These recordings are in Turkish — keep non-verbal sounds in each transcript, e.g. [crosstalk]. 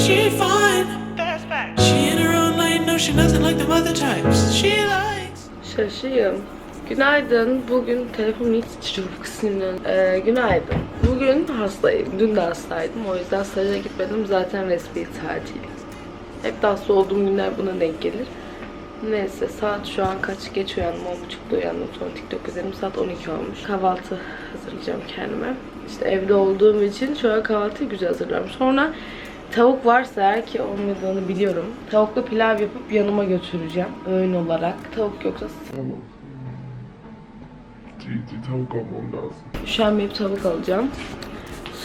she. Şaşıyım. Günaydın. Bugün telefonum hiç çok kısımlı. Ee, günaydın. Bugün hastayım. Dün de hastaydım. O yüzden staja gitmedim. Zaten resmi tatil. Hep de hasta olduğum günler buna denk gelir. Neyse saat şu an kaç geç uyandım. 10.30'da uyandım. Sonra TikTok izledim. Saat 12 olmuş. Kahvaltı hazırlayacağım kendime. İşte evde olduğum için şu an kahvaltıyı güzel hazırlıyorum. Sonra tavuk varsa eğer ki olmadığını biliyorum. Tavuklu pilav yapıp yanıma götüreceğim. Öğün olarak. Tavuk yoksa Tamam. Ciddi tavuk almam lazım. üşenmeyip tavuk alacağım.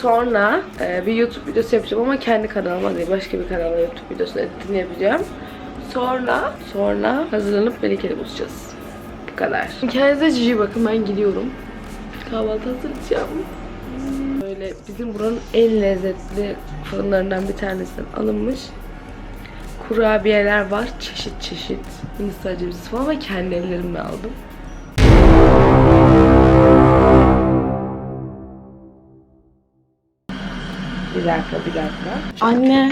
Sonra e, bir YouTube videosu yapacağım ama kendi kanalıma değil başka bir kanala YouTube videosu editini yapacağım. Sonra sonra hazırlanıp Melike'yle buluşacağız. Bu kadar. Kendinize cici bakın ben gidiyorum. Kahvaltı hazırlayacağım. Bizim buranın en lezzetli fırınlarından bir tanesinden alınmış kurabiyeler var. Çeşit çeşit. Hindistan cevizi falan ve kendi ellerimle aldım. Bir dakika, bir dakika. Anne,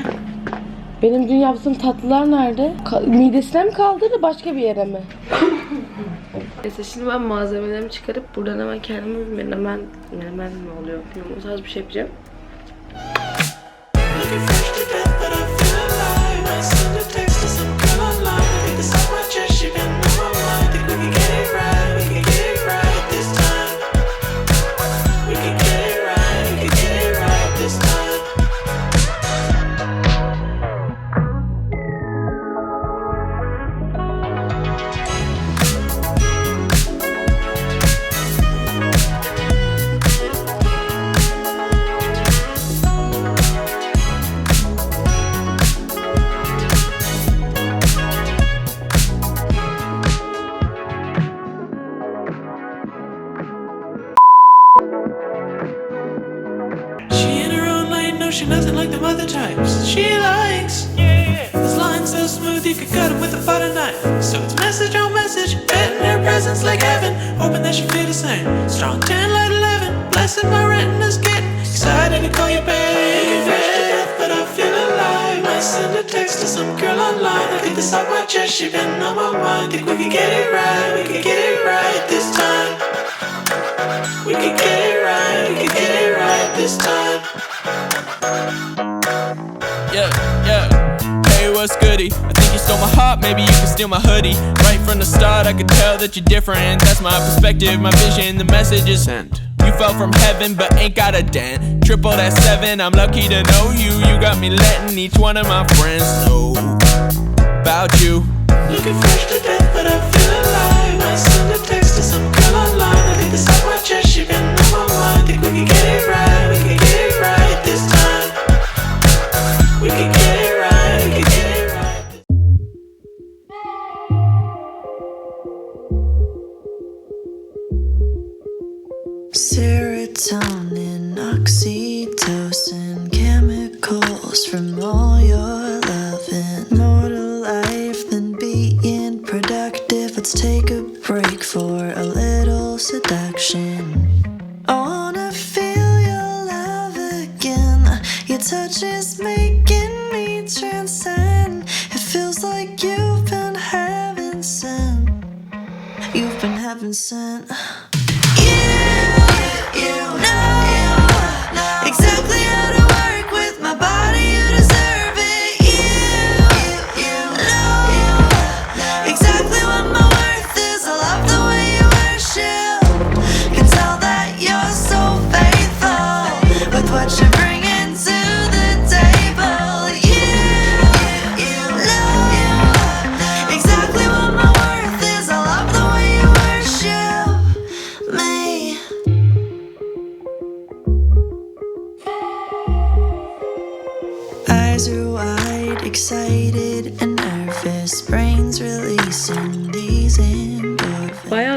benim dün yaptığım tatlılar nerede? Ka- midesine mi kaldırdı, başka bir yere mi? [laughs] Neyse şimdi ben malzemelerimi çıkarıp buradan hemen kendime bir menemen, menemen mi oluyor o tarz bir şey yapacağım. She nothing like the other types. She likes. yeah. This line so smooth, you could cut him with a butter knife. So it's message on message, betting her presence like heaven. Hoping that she feel the same. Strong 10, light 11. Blessing my retina's getting excited to call you babe. Fresh to death, but I feel alive. Might send a text to some girl online. I think this off my chest, she been on my mind. Think we can get it right, we can get it right this time. We can get it right, we can get it right this time. Yeah, yeah. Hey, what's goody? I think you stole my heart, maybe you can steal my hoodie. Right from the start, I could tell that you're different. That's my perspective, my vision, the message is sent. You fell from heaven, but ain't got a dent. Triple that seven, I'm lucky to know you. You got me letting each one of my friends know about you. Looking fresh to death, but I feel alive. I send a text to some girl online. I think this off my chest, she been on my mind. Think we can get it right,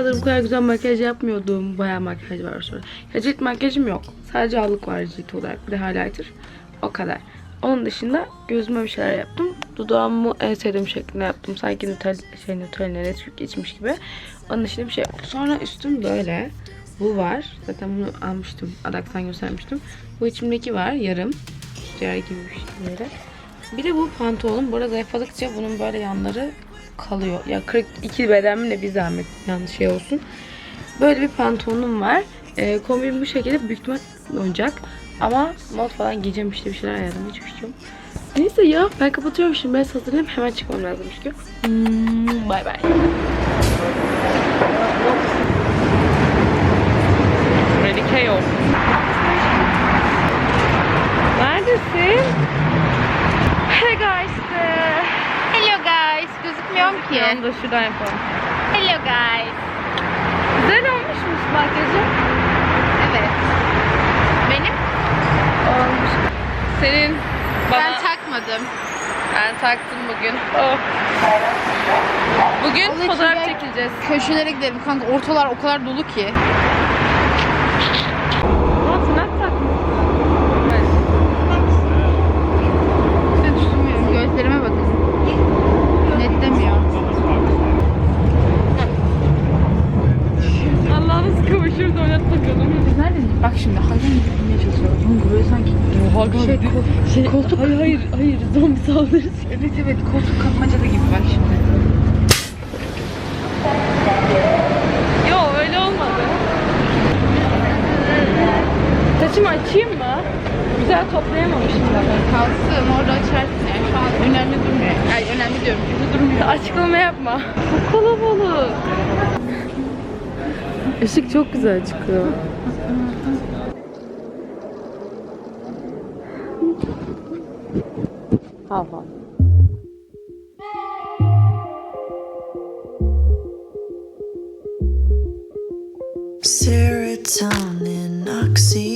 Bayağıdır bu kadar güzel makyaj yapmıyordum. Bayağı makyaj var sonra. Ya cilt makyajım yok. Sadece allık var cilt olarak. Bir de highlighter. O kadar. Onun dışında gözüme bir şeyler yaptım. Dudağımı en sevdiğim şeklinde yaptım. Sanki Nutella, şey, Nutella'ya Nesquik içmiş gibi. Onun dışında bir şey yaptım. Sonra üstüm böyle. Bu var. Zaten bunu almıştım. Adaktan göstermiştim. Bu içimdeki var. Yarım. Diğer gibi bir şey. Bir de bu pantolon burada zayıfladıkça bunun böyle yanları kalıyor. Ya 42 beden mi ne bir zahmet yanlış şey olsun. Böyle bir pantolonum var. Ee, kombin bu şekilde büyük oyuncak. Ama mod falan giyeceğim işte bir şeyler ayarlamaya çalışıyorum. Neyse ya ben kapatıyorum şimdi. Ben hazırlayayım hemen çıkmam lazım çünkü. Hmm, Bay bay. Melike yok. Neredesin? Hey guys. Hello guys. Gözükmüyorum ki. Tamam da şuradan yapalım. Hello guys. Güzel olmuşmuş makyajın. Evet. Benim? Olmuş. Senin bana... Ben takmadım. Ben taktım bugün. Oh. Bugün Vallahi fotoğraf çekileceğiz. Köşelere gidelim kanka. Ortalar o kadar dolu ki. Ama tırnak takmışsın. İşte düşünmüyorum. Gözlerime bakın. Netlemiyor. Allah'ım nasıl kavuşuruz oynat bakalım. Biz neredeyiz? Bak şimdi hayvan gibi bilmeye çalışıyoruz. Kanka böyle sanki şey, kol- Şey, koltuk... Hayır hayır zombi saldırısı. evet evet koltuk kapmacada gibi bak şimdi. Yo öyle olmadı. Saçımı açayım mı? Güzel toplayamamışım da. Kalsın orada açarsın yani. Şu an önemli durmuyor. Yani önemli diyorum. Kötü durmuyor. Açıklama yapma. Çok kalabalık. Işık çok güzel çıkıyor. 好好。Serotonin, oxy.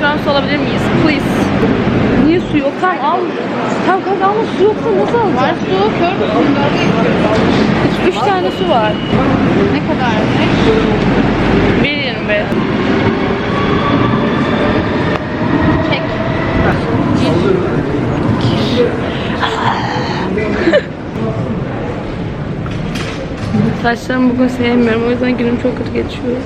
Şu an su alabilir miyiz? Please. Niye su yok? Tamam al. Tamam kanka ama su yoksa nasıl alacağım? Var su, kör müsün? Üç, üç tane su var. Ne kadar ne? 1.25. Çek. Saçlarımı bugün sevmiyorum. O yüzden günüm çok kötü geçiyor.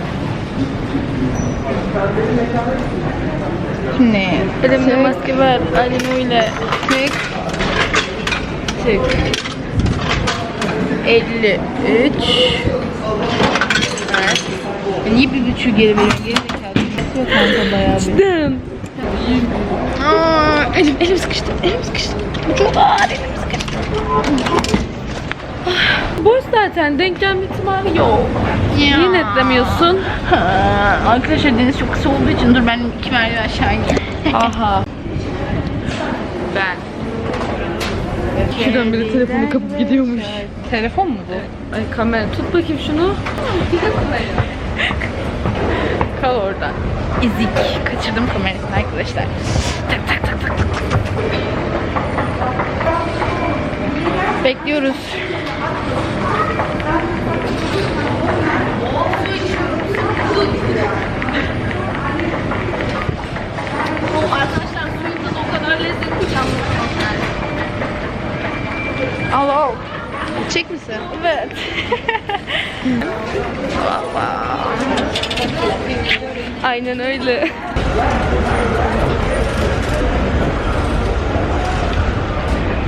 Ne? Elimde maske var. Aynen öyle. Çek. Çek. 53. Niye bir buçuğu geri veriyorsun? Geri zekalı. Kanka bayağı bir. Cidden. Aa, elim, elim sıkıştı. Elim sıkıştı. Çok ağır elim sıkıştı. Boş zaten. Denk gelme ihtimali yok. Ya. Niye netlemiyorsun? Ha, Arkadaşlar deniz çok kısa olduğu için dur ben iki merdiven aşağı ineyim. Aha. Ben. Şuradan biri telefonu kapıp gidiyormuş. Telefon mu bu? Ay kamera tut bakayım şunu. Kal orada. İzik. Kaçırdım kamerasını arkadaşlar. Tak tak tak tak tak. Bekliyoruz. Arkadaşlar suyun tadı o kadar lezzetli ki Al al. Çek misin? Evet. Aynen öyle.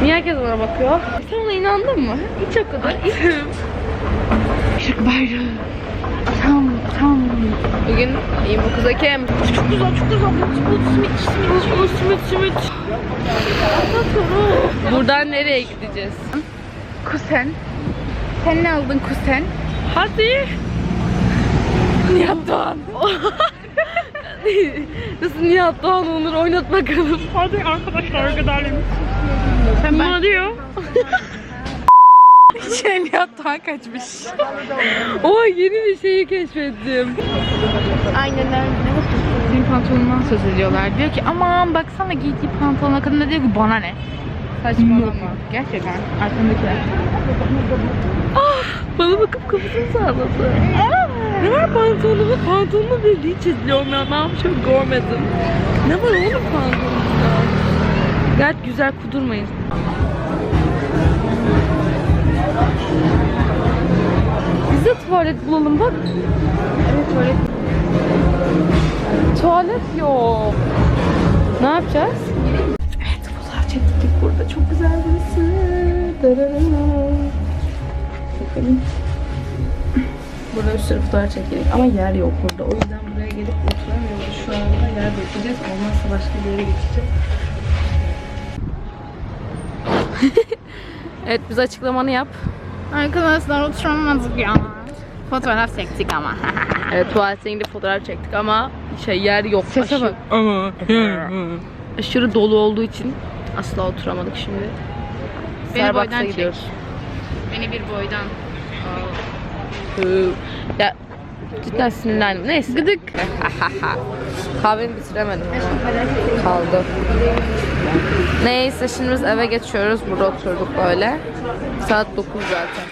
Niye herkes bana bakıyor? Sen ona inandın mı? Hiç o kadar. Işık bayrağı. Atam, atam. Bugün iyiyim bu kız Ekem. Çok güzel, çok güzel. Simit, simit. Simit, simit. Buradan nereye gideceğiz? Kusen. Sen ne aldın kusen? Hadi. Nihat Doğan. Nasıl Nihat Doğan olur oynat bakalım. Hadi arkadaşlar gidelim. Sen Bana diyor. Doğan kaçmış. Oha yeni bir şeyi keşfettim. Aynen öyle. Senin pantolonundan söz ediyorlar. Diyor ki aman baksana giydiği pantolona kadın da diyor ki bana ne? Saçmalama. Gerçekten. Arkamdakiler. Bana bakıp kafasını salladı. Ne var pantolonumda? Pantolonumda bir hiç izliyorum ya. Ben şey görmedim. Ne var oğlum pantolonumda? Gayet güzel kudurmayın. tuvalet bulalım bak. Evet tuvalet. Tuvalet yok. Ne yapacağız? Evet fotoğraf çektik burada. Çok güzel burası. Bakalım. Burada bir sürü fotoğraf çekildik ama yer yok burada. O yüzden buraya gelip oturamıyoruz. Şu anda yer bekleyeceğiz. Olmazsa başka bir yere geçeceğiz. Evet bize açıklamanı yap. Arkadaşlar oturamadık ya. Fotoğraf çektik ama. [laughs] Evet tuvalete gidip fotoğraf çektik ama şey yer yok. Sese bak. Aşırı dolu olduğu için asla oturamadık şimdi. Beni Starbucks'a boydan çek. gidiyoruz. Beni bir boydan. Hı. Ya cidden sinirlendim. Neyse. Gıdık. [laughs] Kahvemi bitiremedim ama kaldı. Neyse şimdi biz eve geçiyoruz. Burada oturduk böyle. Saat 9 zaten.